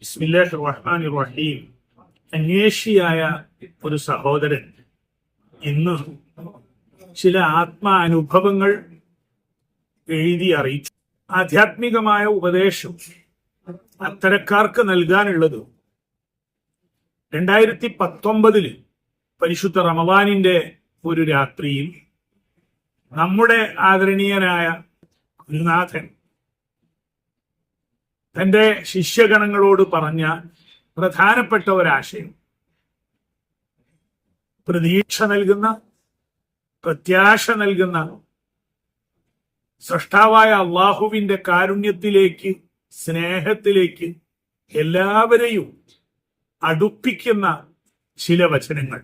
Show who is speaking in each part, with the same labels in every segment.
Speaker 1: ബിസ്മില്ലാഹി റഹ്മാൻ റഹീം അന്വേഷിയായ ഒരു സഹോദരൻ. ഇന്ന് ചില ആത്മാനുഭവങ്ങൾ എഴുതി അറിയിച്ചു. ആധ്യാത്മികമായ ഉപദേശം അത്തരക്കാർക്ക് നൽകാനുള്ളത്. രണ്ടായിരത്തി പത്തൊമ്പതിൽ പരിശുദ്ധ റമവാനിന്റെ ഒരു രാത്രിയിൽ നമ്മുടെ ആദരണീയനായ ഗുരുനാഥൻ തന്റെ ശിഷ്യഗണങ്ങളോട് പറഞ്ഞ പ്രധാനപ്പെട്ട ഒരാശയം പ്രതീക്ഷ നൽകുന്ന പ്രത്യാശ നൽകുന്ന സൃഷ്ടാവായ അള്ളാഹുവിന്റെ കാരുണ്യത്തിലേക്ക് സ്നേഹത്തിലേക്ക് എല്ലാവരെയും അടുപ്പിക്കുന്ന ചില വചനങ്ങൾ.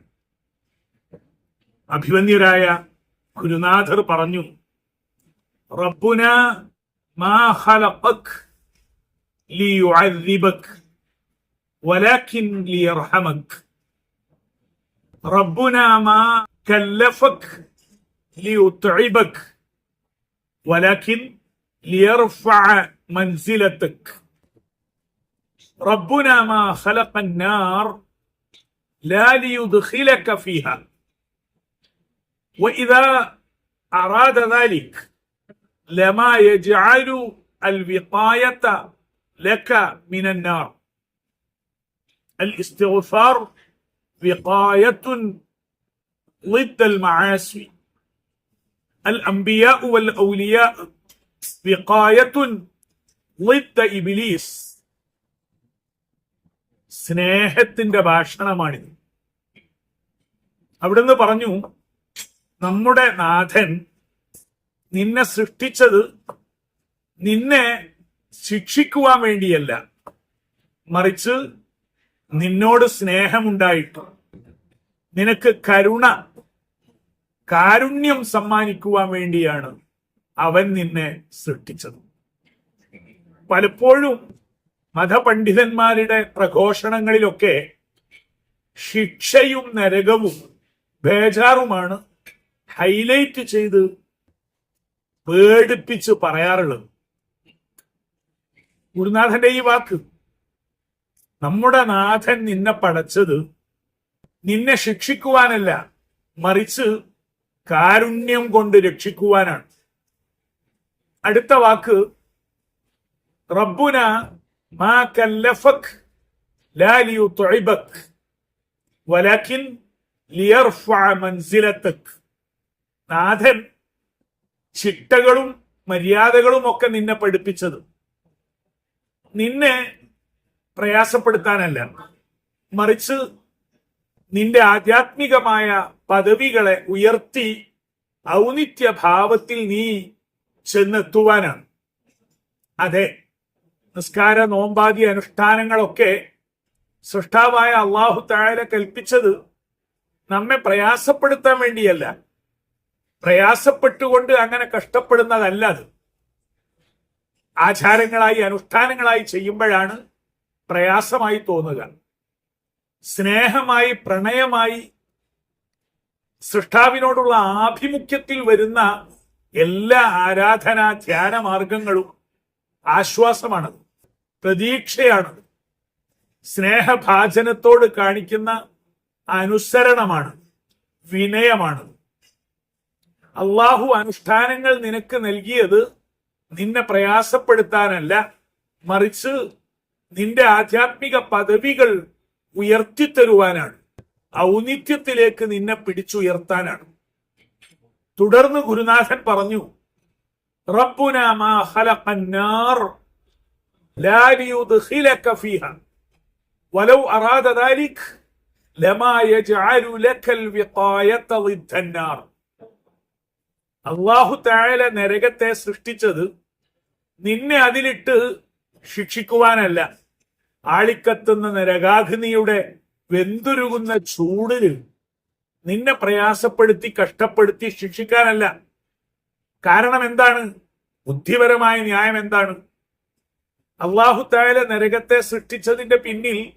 Speaker 1: അഭിമന്യരായ ഗുരുനാഥർ പറഞ്ഞു റബ്ബുന മാ ഖലഖക് ليعذبك ولكن ليرحمك. ربنا ما كلفك ليتعبك ولكن ليرفع منزلتك. ربنا ما خلق النار لا ليدخلك فيها. وإذا أراد ذلك لما يجعل الوقاية لك من النار الاستغفار وقاية ضد المعاصي الأنبياء والأولياء وقاية ضد إبليس സ്നേഹത്തിന്റെ ഭാഷണമാണിത് അവിടുന്ന് പറഞ്ഞു നമ്മുടെ നാഥൻ നിന്നെ സൃഷ്ടിച്ചത് നിന്നെ ശിക്ഷിക്കുവാൻ വേണ്ടിയല്ല. മറിച്ച് നിന്നോട് സ്നേഹമുണ്ടായിട്ട് നിനക്ക് കരുണ കാരുണ്യം സമ്മാനിക്കുവാൻ വേണ്ടിയാണ് അവൻ നിന്നെ സൃഷ്ടിച്ചത്. പലപ്പോഴും മതപണ്ഡിതന്മാരുടെ പ്രഘോഷണങ്ങളിലൊക്കെ ശിക്ഷയും നരകവും ബേജാറുമാണ് ഹൈലൈറ്റ് ചെയ്ത് പേടിപ്പിച്ച് പറയാറുള്ളത്. ഗുരുനാഥന്റെ ഈ വാക്ക് നമ്മുടെ നാഥൻ നിന്നെ പടച്ചത് നിന്നെ ശിക്ഷിക്കുവാനല്ല മറിച്ച് കാരുണ്യം കൊണ്ട് രക്ഷിക്കുവാനാണ്. അടുത്ത വാക്ക് റബ്ബുന മാ കല്ലഫക് ലാ ലിയുത്ഇബക് വലകിൻ ലിയർഫഅ മൻസിലതക് നാഥൻ ചിട്ടകളും മര്യാദകളും ഒക്കെ നിന്നെ പഠിപ്പിച്ചത്. നിന്നെ പ്രയാസപ്പെടുത്താനല്ല മറിച്ച് നിന്റെ ആധ്യാത്മികമായ പദവികളെ ഉയർത്തി ഔന്നിത്യ ഭാവത്തിൽ നീ ചെന്നെത്തുവാനാണ്. അതെ നിസ്കാര നോമ്പാദി അനുഷ്ഠാനങ്ങളൊക്കെ സൃഷ്ടാവായ അള്ളാഹു താഴെ കൽപ്പിച്ചത് നമ്മെ പ്രയാസപ്പെടുത്താൻ വേണ്ടിയല്ല. പ്രയാസപ്പെട്ടുകൊണ്ട് അങ്ങനെ കഷ്ടപ്പെടുന്നതല്ല അത്. ആചാരങ്ങളായി അനുഷ്ഠാനങ്ങളായി ചെയ്യുമ്പോഴാണ് പ്രയാസമായി തോന്നുക. സ്നേഹമായി പ്രണയമായി സൃഷ്ടാവിനോടുള്ള ആഭിമുഖ്യത്തിൽ വരുന്ന എല്ലാ ആരാധനാ ധ്യാന മാർഗങ്ങളും ആശ്വാസമാണ് പ്രതീക്ഷയാണ് സ്നേഹഭാചനത്തോട് കാണിക്കുന്ന അനുസരണമാണ് വിനയമാണ് അള്ളാഹു അനുഷ്ഠാനങ്ങൾ നിനക്ക് നൽകിയത് നിന്നെ പ്രയാസപ്പെടുത്താനല്ല മറിച്ച് നിന്റെ ആധ്യാത്മിക പദവികൾ ഉയർത്തിത്തരുവാനാണ്. ഔന്നിത്യത്തിലേക്ക് നിന്നെ പിടിച്ചുയർത്താനാണ്. തുടർന്ന് ഗുരുനാഥൻ പറഞ്ഞു റബ്ബുന അള്ളാഹു താഴല നരകത്തെ സൃഷ്ടിച്ചത് നിന്നെ അതിലിട്ട് ശിക്ഷിക്കുവാനല്ല. ആളിക്കത്തുന്ന നരകാഗ്നിയുടെ വെന്തുരുകുന്ന ചൂടിൽ നിന്നെ പ്രയാസപ്പെടുത്തി കഷ്ടപ്പെടുത്തി ശിക്ഷിക്കാനല്ല. കാരണം എന്താണ്? ബുദ്ധിപരമായ ന്യായം എന്താണ്? അള്ളാഹു താഴെ നരകത്തെ സൃഷ്ടിച്ചതിന്റെ പിന്നിൽ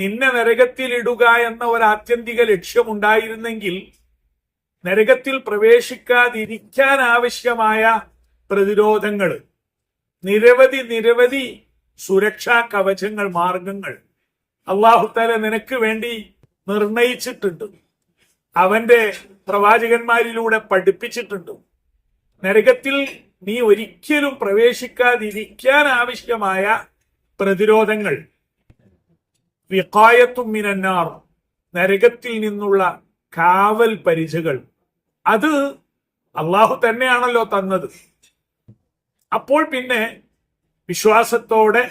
Speaker 1: നിന്നെ നരകത്തിലിടുക എന്ന ഒരു ആത്യന്തിക ലക്ഷ്യമുണ്ടായിരുന്നെങ്കിൽ നരകത്തിൽ പ്രവേശിക്കാതിരിക്കാൻ ആവശ്യമായ പ്രതിരോധങ്ങൾ നിരവധി നിരവധി സുരക്ഷാ കവചങ്ങൾ മാർഗങ്ങൾ അള്ളാഹുത്താല നിനക്ക് വേണ്ടി നിർണയിച്ചിട്ടുണ്ട്. അവന്റെ പ്രവാചകന്മാരിലൂടെ പഠിപ്പിച്ചിട്ടുണ്ട്. നരകത്തിൽ നീ ഒരിക്കലും പ്രവേശിക്കാതിരിക്കാൻ ആവശ്യമായ പ്രതിരോധങ്ങൾ. വിക്കായത്തും മിനന്നാർ നരകത്തിൽ നിന്നുള്ള കാവൽ പരിചകൾ അത് അള്ളാഹു തന്നെയാണല്ലോ തന്നത്. അപ്പോൾ പിന്നെ വിശ്വാസത്തോടെ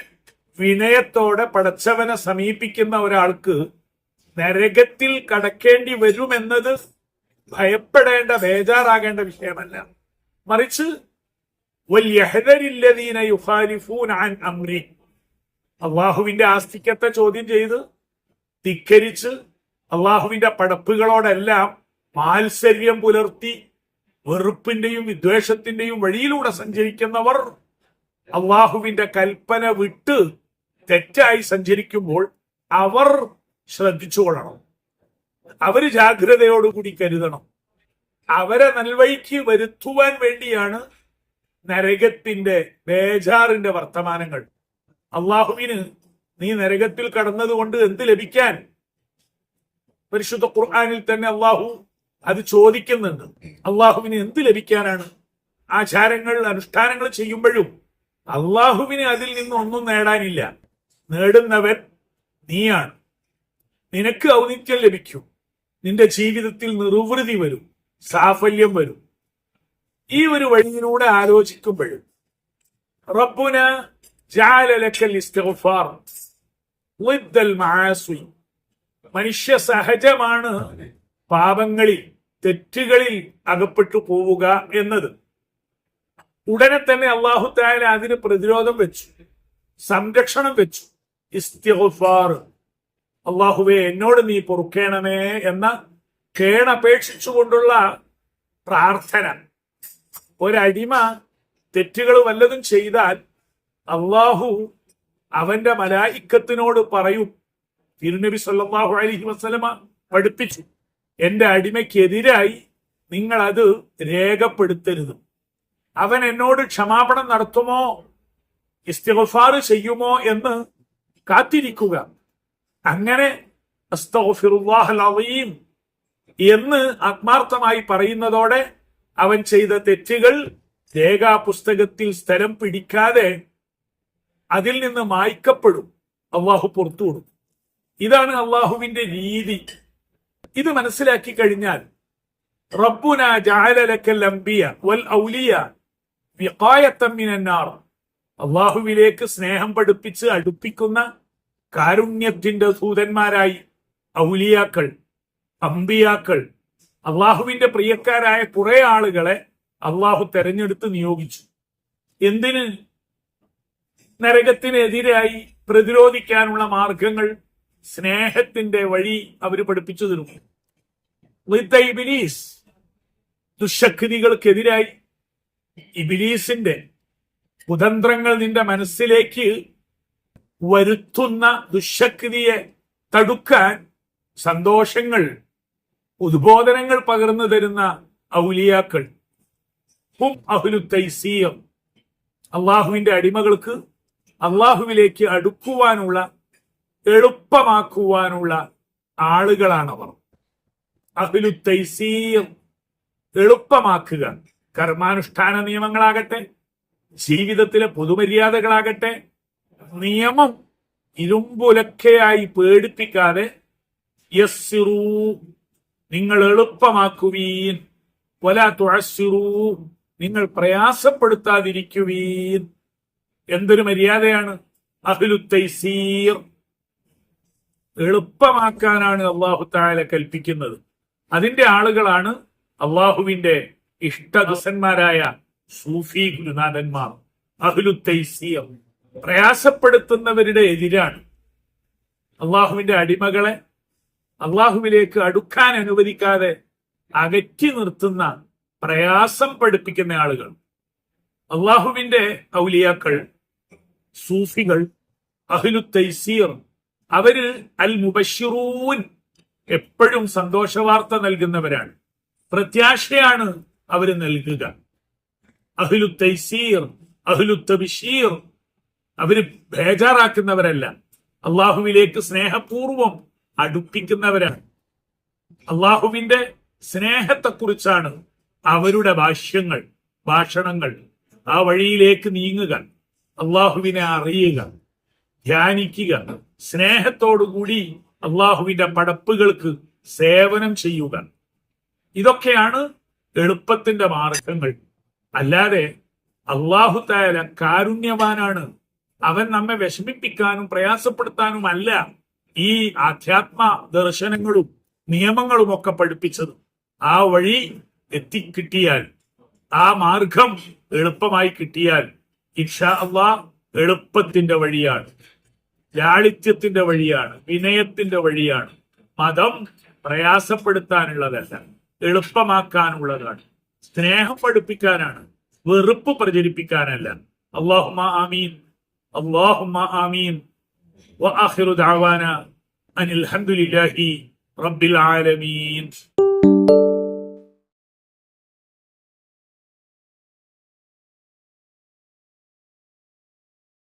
Speaker 1: വിനയത്തോടെ പടച്ചവനെ സമീപിക്കുന്ന ഒരാൾക്ക് നരകത്തിൽ കടക്കേണ്ടി വരുമെന്നത് ഭയപ്പെടേണ്ട ബേജാറാകേണ്ട വിഷയമല്ല. മറിച്ച് അള്ളാഹുവിന്റെ ആസ്തിക്യത്തെ ചോദ്യം ചെയ്ത് ധിക്കരിച്ച് അള്ളാഹുവിന്റെ പടപ്പുകളോടെല്ലാം മാത്സര്യം പുലർത്തി വെറുപ്പിന്റെയും വിദ്വേഷത്തിന്റെയും വഴിയിലൂടെ സഞ്ചരിക്കുന്നവർ അള്ളാഹുവിന്റെ കൽപ്പന വിട്ട് തെറ്റായി സഞ്ചരിക്കുമ്പോൾ അവർ ശ്രദ്ധിച്ചുകൊള്ളണം അവർ ജാഗ്രതയോടുകൂടി കരുതണം. അവരെ നൽവഴിക്ക് വരുത്തുവാൻ വേണ്ടിയാണ് നരകത്തിന്റെ ബേജാറിന്റെ വർത്തമാനങ്ങൾ. അള്ളാഹുവിന് നീ നരകത്തിൽ കടന്നതുകൊണ്ട് എന്ത് ലഭിക്കാൻ? പരിശുദ്ധ ഖുർആാനിൽ തന്നെ അള്ളാഹു അത് ചോദിക്കുന്നുണ്ട്. അള്ളാഹുവിന് എന്ത് ലഭിക്കാനാണ്? ആചാരങ്ങൾ അനുഷ്ഠാനങ്ങൾ ചെയ്യുമ്പോഴും അള്ളാഹുവിന് അതിൽ നിന്ന് ഒന്നും നേടാനില്ല. നേടുന്നവൻ നീയാണ്. നിനക്ക് ഔന്നിത്യം ലഭിക്കും. നിന്റെ ജീവിതത്തിൽ നിർവൃതി വരും. സാഫല്യം വരും. ഈ ഒരു വഴിയിലൂടെ ആലോചിക്കുമ്പോഴും റബ്ബുന മനുഷ്യ സഹജമാണ് പാപങ്ങളിൽ തെറ്റുകളിൽ അകപ്പെട്ടു പോവുക എന്നത്. ഉടനെ തന്നെ അള്ളാഹു താല അതിന് പ്രതിരോധം വെച്ചു സംരക്ഷണം വെച്ചു. ഇസ്തിഫാർ അള്ളാഹുവെ എന്നോട് നീ പൊറുക്കേണമേ എന്ന കേണപേക്ഷിച്ചുകൊണ്ടുള്ള പ്രാർത്ഥന. ഒരടിമ തെറ്റുകൾ വല്ലതും ചെയ്താൽ അള്ളാഹു അവന്റെ മലായിക്കത്തിനോട് പറയും. തിരുനബി സല്ലാഹു അലഹി വസല്ലമ പഠിപ്പിച്ചു. എന്റെ അടിമയ്ക്കെതിരായി അത് രേഖപ്പെടുത്തരുത്. അവൻ എന്നോട് ക്ഷമാപണം നടത്തുമോ? ഇസ്തിഗ്ഫാർ ചെയ്യുമോ എന്ന് കാത്തിരിക്കുക. അങ്ങനെ എന്ന് ആത്മാർത്ഥമായി പറയുന്നതോടെ അവൻ ചെയ്ത തെറ്റുകൾ രേഖാ പുസ്തകത്തിൽ സ്ഥലം പിടിക്കാതെ അതിൽ നിന്ന് മായ്ക്കപ്പെടും. അള്ളാഹു പുറത്തു കൊടുക്കും ഇതാണ് അള്ളാഹുവിന്റെ രീതി. ഇത് മനസ്സിലാക്കി കഴിഞ്ഞാൽ റബ്ബുന വൽ അള്ളാഹുവിലേക്ക് സ്നേഹം പഠിപ്പിച്ച് അടുപ്പിക്കുന്ന കാരുണ്യത്തിന്റെ സൂതന്മാരായി ഔലിയാക്കൾ അമ്പിയാക്കൾ അള്ളാഹുവിന്റെ പ്രിയക്കാരായ കുറെ ആളുകളെ അള്ളാഹു തെരഞ്ഞെടുത്ത് നിയോഗിച്ചു. എന്തിന് നരകത്തിനെതിരായി പ്രതിരോധിക്കാനുള്ള മാർഗങ്ങൾ സ്നേഹത്തിന്റെ വഴി അവർ പഠിപ്പിച്ചു തരും ഇബിലീസ് ദുശക്തികൾക്കെതിരായി ഇബിലീസിന്റെ കുതന്ത്രങ്ങൾ നിന്റെ മനസ്സിലേക്ക് വരുത്തുന്ന ദുശക്തിയെ തടുക്കാൻ സന്തോഷങ്ങൾ ഉദ്ബോധനങ്ങൾ പകർന്നു തരുന്ന ഔലിയാക്കൾ. ഹും അള്ളാഹുവിന്റെ അടിമകൾക്ക് അള്ളാഹുവിലേക്ക് അടുക്കുവാനുള്ള എളുപ്പമാക്കുവാനുള്ള ആളുകളാണവർ. അഹ്ലു തൈസീർ എളുപ്പമാക്കുക. കർമാനുഷ്ഠാന നിയമങ്ങളാകട്ടെ ജീവിതത്തിലെ പൊതുമര്യാദകളാകട്ടെ നിയമം ഇരുമ്പുലക്കയായി പേടിപ്പിക്കാതെ യസ്സിറൂ നിങ്ങൾ എളുപ്പമാക്കുവീൻ. വല തുഴസ്സിറൂ നിങ്ങൾ പ്രയാസപ്പെടുത്താതിരിക്കുവീൻ. എന്തൊരു മര്യാദയാണ് അഹ്ലു തൈസീർ. എളുപ്പമാക്കാനാണ് അള്ളാഹു താല കൽപ്പിക്കുന്നത്. അതിന്റെ ആളുകളാണ് അള്ളാഹുവിന്റെ ഇഷ്ടദുസന്മാരായ സൂഫി ഗുരുനാഥന്മാർ അഹ്ലു തൈസീർ പ്രയാസപ്പെടുത്തുന്നവരുടെ എതിരാണ്. അള്ളാഹുവിന്റെ അടിമകളെ അള്ളാഹുവിലേക്ക് അടുക്കാൻ അനുവദിക്കാതെ അകറ്റി നിർത്തുന്ന പ്രയാസം പഠിപ്പിക്കുന്ന ആളുകൾ. അള്ളാഹുവിന്റെ ഔലിയാക്കൾ സൂഫികൾ അഹ്ലു തൈസീർ അവർ അൽ മുബഷിറൂൻ എപ്പോഴും സന്തോഷവാർത്ത നൽകുന്നവരാണ്. പ്രത്യാശയാണ് അവർ നൽകുക. അഹ്ലു തൈസീർ അഹ്ലു തബിഷീർ അവർ ബേജാറാക്കുന്നവരല്ല. അള്ളാഹുവിലേക്ക് സ്നേഹപൂർവം അടുപ്പിക്കുന്നവരാണ്. അള്ളാഹുവിന്റെ സ്നേഹത്തെക്കുറിച്ചാണ് അവരുടെ ഭാഷ്യങ്ങൾ ഭാഷണങ്ങൾ ആ വഴിയിലേക്ക് നീങ്ങുക. അള്ളാഹുവിനെ അറിയുക. ധ്യാനിക്കുക. സ്നേഹത്തോടുകൂടി അള്ളാഹുവിന്റെ പടപ്പുകൾക്ക് സേവനം ചെയ്യുക. ഇതൊക്കെയാണ് എളുപ്പത്തിന്റെ മാർഗങ്ങൾ. അല്ലാതെ അള്ളാഹു തായാല കാരുണ്യവാനാണ്. അവൻ നമ്മെ വിഷമിപ്പിക്കാനും പ്രയാസപ്പെടുത്താനും അല്ല ഈ ആധ്യാത്മ ദർശനങ്ങളും നിയമങ്ങളും ഒക്കെ പഠിപ്പിച്ചത്. ആ വഴി എത്തിക്കിട്ടിയാൽ ആ മാർഗം എളുപ്പമായി കിട്ടിയാൽ ഇൻഷാ അള്ളാ എളുപ്പത്തിന്റെ വഴിയാണ് ലാളിത്യത്തിന്റെ വഴിയാണ് വിനയത്തിന്റെ വഴിയാണ് മതം പ്രയാസപ്പെടുത്താനുള്ളതല്ല എളുപ്പമാക്കാനുള്ളതാണ് സ്നേഹം പഠിപ്പിക്കാനാണ് വെറുപ്പ് പ്രചരിപ്പിക്കാനല്ല അള്ളാഹുമ ആമീൻ അള്ളാഹുമ ആമീൻ وآخر دعوانا أن الحمد لله رب العالمين